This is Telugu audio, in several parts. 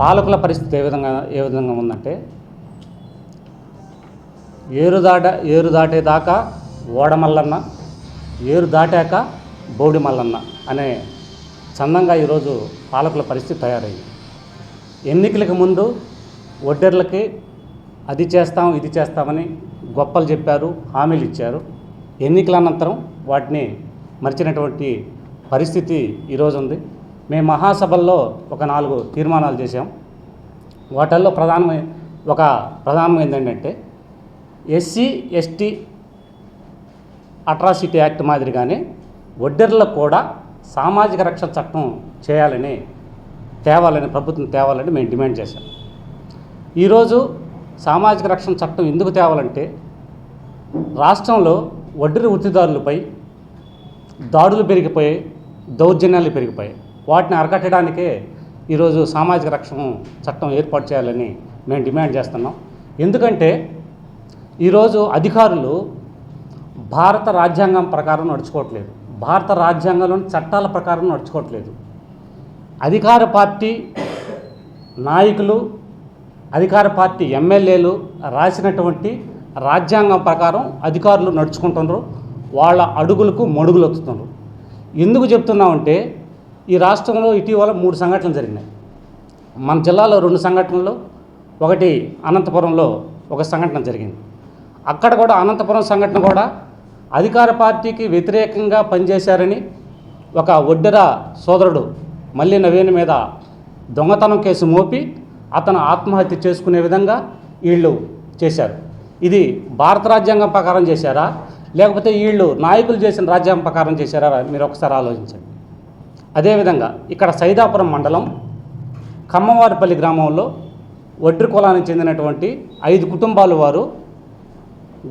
పాలకుల పరిస్థితి ఏ విధంగా ఏ విధంగా ఉందంటే ఏరు దాట ఏరు దాటేదాకా ఓడమల్లన్న ఏరు దాటాక బౌడి మల్లన్న అనే చందంగా ఈరోజు పాలకుల పరిస్థితి తయారైంది. ఎన్నికలకు ముందు ఒడ్డర్లకి అది చేస్తాం ఇది చేస్తామని గొప్పలు చెప్పారు హామీలు ఇచ్చారు. ఎన్నికల అనంతరం వాటిని మరిచినటువంటి పరిస్థితి ఈరోజు ఉంది. మేము మహాసభల్లో ఒక నాలుగు తీర్మానాలు చేశాం. వాటిల్లో ప్రధానమై ఒక ప్రధానమైనది ఏంటంటే ఎస్సీ ఎస్టీ అట్రాసిటీ యాక్ట్ మాదిరిగానే ఒడ్డెర్లకు కూడా సామాజిక రక్షణ చట్టం చేయాలని తేవాలని ప్రభుత్వం తేవాలని మేము డిమాండ్ చేశాం. ఈరోజు సామాజిక రక్షణ చట్టం ఎందుకు తేవాలంటే రాష్ట్రంలో వడ్డీరు వృత్తిదారులపై దాడులు పెరిగిపోయాయి దౌర్జన్యాలు పెరిగిపోయాయి. వాటిని అరకట్టడానికే ఈరోజు సామాజిక రక్షణ చట్టం ఏర్పాటు చేయాలని మేము డిమాండ్ చేస్తున్నాం. ఎందుకంటే ఈరోజు అధికారులు భారత రాజ్యాంగం ప్రకారం నడుచుకోవట్లేదు. భారత రాజ్యాంగంలోని చట్టాల ప్రకారం నడుచుకోవట్లేదు. అధికార పార్టీ నాయకులు అధికార పార్టీ ఎమ్మెల్యేలు రాసినటువంటి రాజ్యాంగం ప్రకారం అధికారులు నడుచుకుంటున్నారు. వాళ్ళ అడుగులకు మడుగులు వస్తున్నారు ఎందుకు చెప్తున్నామంటే ఈ రాష్ట్రంలో ఇటీవల మూడు సంఘటనలు జరిగినాయి. మన జిల్లాలో రెండు సంఘటనలు ఒకటి అనంతపురంలో ఒక సంఘటన జరిగింది. అక్కడ కూడా అనంతపురం సంఘటన కూడా అధికార పార్టీకి వ్యతిరేకంగా పనిచేశారని ఒక ఒడ్డెర సోదరుడు మళ్ళీ నవీన్ మీద దొంగతనం కేసు మోపి అతను ఆత్మహత్య చేసుకునే విధంగా వీళ్ళు చేశారు. ఇది భారత రాజ్యాంగం ప్రకారం చేశారా? లేకపోతే వీళ్ళు నాయకులు చేసిన రాజ్యాంగం ప్రకారం చేశారా? మీరు ఒకసారి ఆలోచించండి. అదేవిధంగా ఇక్కడ సైదాపురం మండలం కమ్మవారిపల్లి గ్రామంలో వడ్రి కులానికి చెందినటువంటి ఐదు కుటుంబాల వారు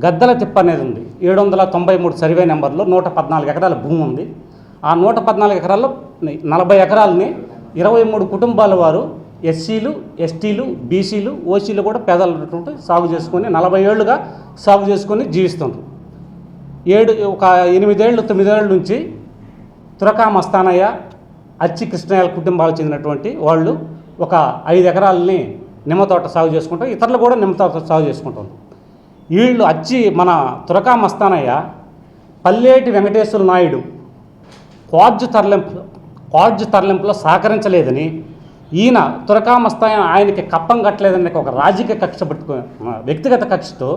గద్దల తిప్ప అనేది ఉంది. ఏడు వందల తొంభై మూడు సర్వే నెంబర్లో నూట పద్నాలుగు ఎకరాల భూమి ఉంది. ఆ నూట పద్నాలుగు ఎకరాల్లో నలభై ఎకరాలని ఇరవై మూడు కుటుంబాల వారు ఎస్సీలు ఎస్టీలు బీసీలు ఓసీలు కూడా పేదలు సాగు చేసుకొని నలభై ఏళ్ళుగా సాగు చేసుకొని జీవిస్తుంది ఏడు ఒక ఎనిమిదేళ్ళు తొమ్మిదేళ్ళ నుంచి తురకా మస్తానయ్య అచ్చి కృష్ణయ్య కుటుంబాలకు చెందినటువంటి వాళ్ళు ఒక ఐదు ఎకరాలని నిమ్మ తోట సాగు చేసుకుంటారు. ఇతరులు కూడా నిమ్మ తోట సాగు చేసుకుంటారు. వీళ్ళు అచ్చి మన తురకా మస్తానయ్య పల్లేటి వెంకటేశ్వర నాయుడు క్వాడ్జు తరలింపు క్వాడ్జు తరలింపులో సహకరించలేదని ఈయన తురకా మస్తాయ ఆయనకి కప్పం కట్టలేదని ఒక రాజకీయ కక్ష పట్టుకు వ్యక్తిగత కక్షతో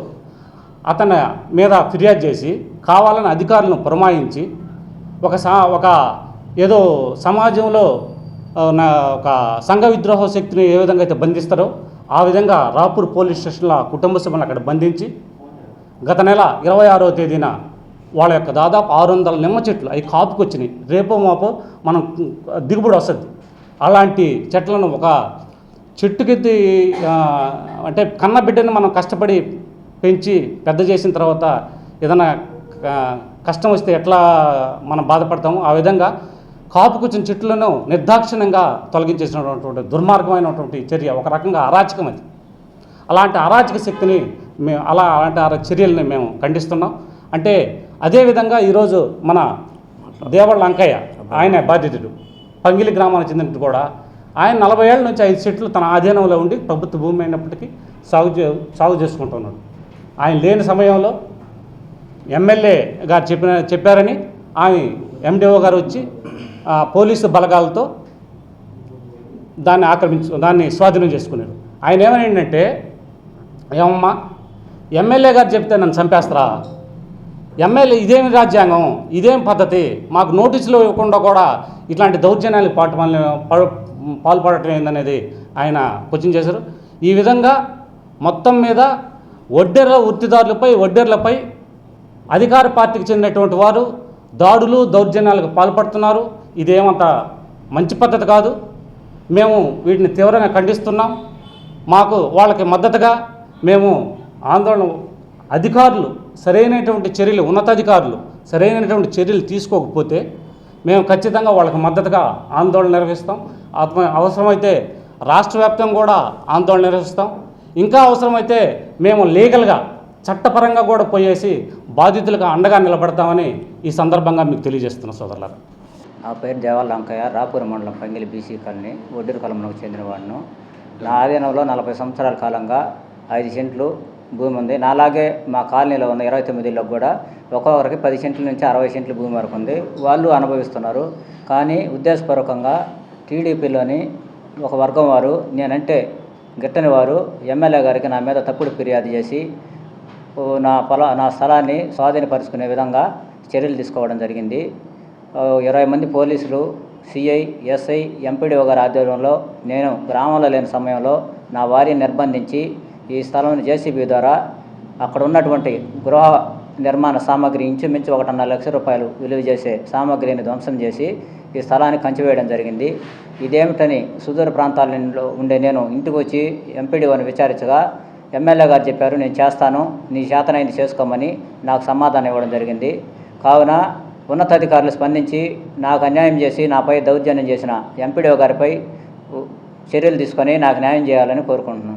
అతని మీద ఫిర్యాదు చేసి కావాలని అధికారులను పురమాయించి ఒక సా ఒక ఏదో సమాజంలో నా ఒక సంఘ విద్రోహ శక్తిని ఏ విధంగా అయితే బంధిస్తారో ఆ విధంగా రాపూర్ పోలీస్ స్టేషన్లో కుటుంబ సభ్యులను అక్కడ బంధించి గత నెల ఇరవై ఆరో తేదీన వాళ్ళ యొక్క దాదాపు ఆరు వందల నిమ్మ చెట్లు అవి కాపుకు వచ్చినాయి. రేపో మాపో మనం దిగుబడి వస్తుంది. అలాంటి చెట్లను ఒక చెట్టుకెత్తి అంటే కన్న బిడ్డని మనం కష్టపడి పెంచి పెద్ద చేసిన తర్వాత ఏదైనా కష్టం వస్తే ఎట్లా మనం బాధపడతామో ఆ విధంగా కాపుకొచ్చిన చెట్లను నిర్దాక్షిణ్యంగా తొలగించేసినటువంటి దుర్మార్గమైనటువంటి చర్య ఒక రకంగా అరాచకం అది. అలాంటి అరాచక శక్తిని మేము అలా అలాంటి అర చర్యల్ని మేము ఖండిస్తున్నాం. అంటే అదేవిధంగా ఈరోజు మన దేవళ్ళ అంకయ్య ఆయన బాధితుడు పంగిలి గ్రామానికి చెందినట్టు కూడా ఆయన నలభై ఏళ్ళ నుంచి ఐదు చెట్లు తన ఆధీనంలో ఉండి ప్రభుత్వ భూమి అయినప్పటికీ సాగు చే సాగు చేసుకుంటున్నాడు ఆయన లేని సమయంలో ఎమ్మెల్యే గారు చెప్పిన చెప్పారని ఆమె ఎండిఓ గారు వచ్చి పోలీసు బలగాలతో దాన్ని ఆక్రమించు దాన్ని స్వాధీనం చేసుకున్నారు. ఆయన ఏమనంటే ఏమమ్మా ఎమ్మెల్యే గారు చెప్తే నన్ను చంపేస్తారా? ఎమ్మెల్యే ఇదేమి రాజ్యాంగం ఇదేం పద్ధతి? మాకు నోటీసులు ఇవ్వకుండా కూడా ఇట్లాంటి దౌర్జన్యాలకు పాటు పాల్పడటం ఏందనేది ఆయన క్వశ్చన్ చేశారు. ఈ విధంగా మొత్తం మీద వడ్డెర్ల వృత్తిదారులపై వడ్డెర్లపై అధికార పార్టీకి చెందినటువంటి వారు దాడులు దౌర్జన్యాలకు పాల్పడుతున్నారు. ఇదేమంత మంచి పద్ధతి కాదు. మేము వీటిని తీవ్రంగా ఖండిస్తున్నాం. మాకు వాళ్ళకి మద్దతుగా మేము ఆందోళన అధికారులు సరైనటువంటి చర్యలు ఉన్నతాధికారులు సరైనటువంటి చర్యలు తీసుకోకపోతే మేము ఖచ్చితంగా వాళ్ళకి మద్దతుగా ఆందోళన నిర్వహిస్తాం. అవసరమైతే రాష్ట్ర వ్యాప్తంగా కూడా ఆందోళన నిర్వహిస్తాం. ఇంకా అవసరమైతే మేము లీగల్గా చట్టపరంగా కూడా పోయేసి బాధితులకు అండగా నిలబడతామని ఈ సందర్భంగా మీకు తెలియజేస్తున్నాం సోదరులారా. నా పేరు దేవాల లంకయ్య. రాపూర్ మండలం పంగిలి బీసీ కాలనీ ఒడ్డూరు కాలంలోకి చెందినవాడును నా ఆధీనంలో నలభై సంవత్సరాల కాలంగా ఐదు సెంట్లు భూమి ఉంది. నాలాగే మా కాలనీలో ఉన్న ఇరవై తొమ్మిదిలో కూడా ఒక్కొక్కరికి పది సెంట్ల నుంచి అరవై సెంట్ల భూమి వరకు ఉంది. వాళ్ళు అనుభవిస్తున్నారు. కానీ ఉద్దేశపూర్వకంగా టీడీపీలోని ఒక వర్గం వారు నేనంటే గిట్టని వారు ఎమ్మెల్యే గారికి నా మీద తప్పుడు ఫిర్యాదు చేసి నా పొల నా స్థలాన్ని స్వాధీనపరుచుకునే విధంగా చర్యలు తీసుకోవడం జరిగింది. ఇరవై మంది పోలీసులు సిఐ ఎస్ఐ ఎంపీడీఓ గారి ఆధ్వర్యంలో నేను గ్రామంలో లేని సమయంలో నా వారిని నిర్బంధించి ఈ స్థలం జేసీబీ ద్వారా అక్కడ ఉన్నటువంటి గృహ నిర్మాణ సామాగ్రి ఇంచుమించు ఒకటిన్నర లక్ష రూపాయలు విలువ చేసే సామాగ్రిని ధ్వంసం చేసి ఈ స్థలాన్ని కంచివేయడం జరిగింది. ఇదేమిటని సుదూర ప్రాంతాలలో ఉండే నేను ఇంటికి వచ్చి ఎంపీడీఓని విచారించగా ఎమ్మెల్యే గారు చెప్పారు నేను చేస్తాను నీ చేతనైంది చేసుకోమని నాకు సమాధానం ఇవ్వడం జరిగింది. కావున ఉన్నతాధికారులు స్పందించి నాకు అన్యాయం చేసి నాపై దౌర్జన్యం చేసిన ఎంపీడీఓ గారిపై చర్యలు తీసుకొని నాకు న్యాయం చేయాలని కోరుకుంటున్నాను.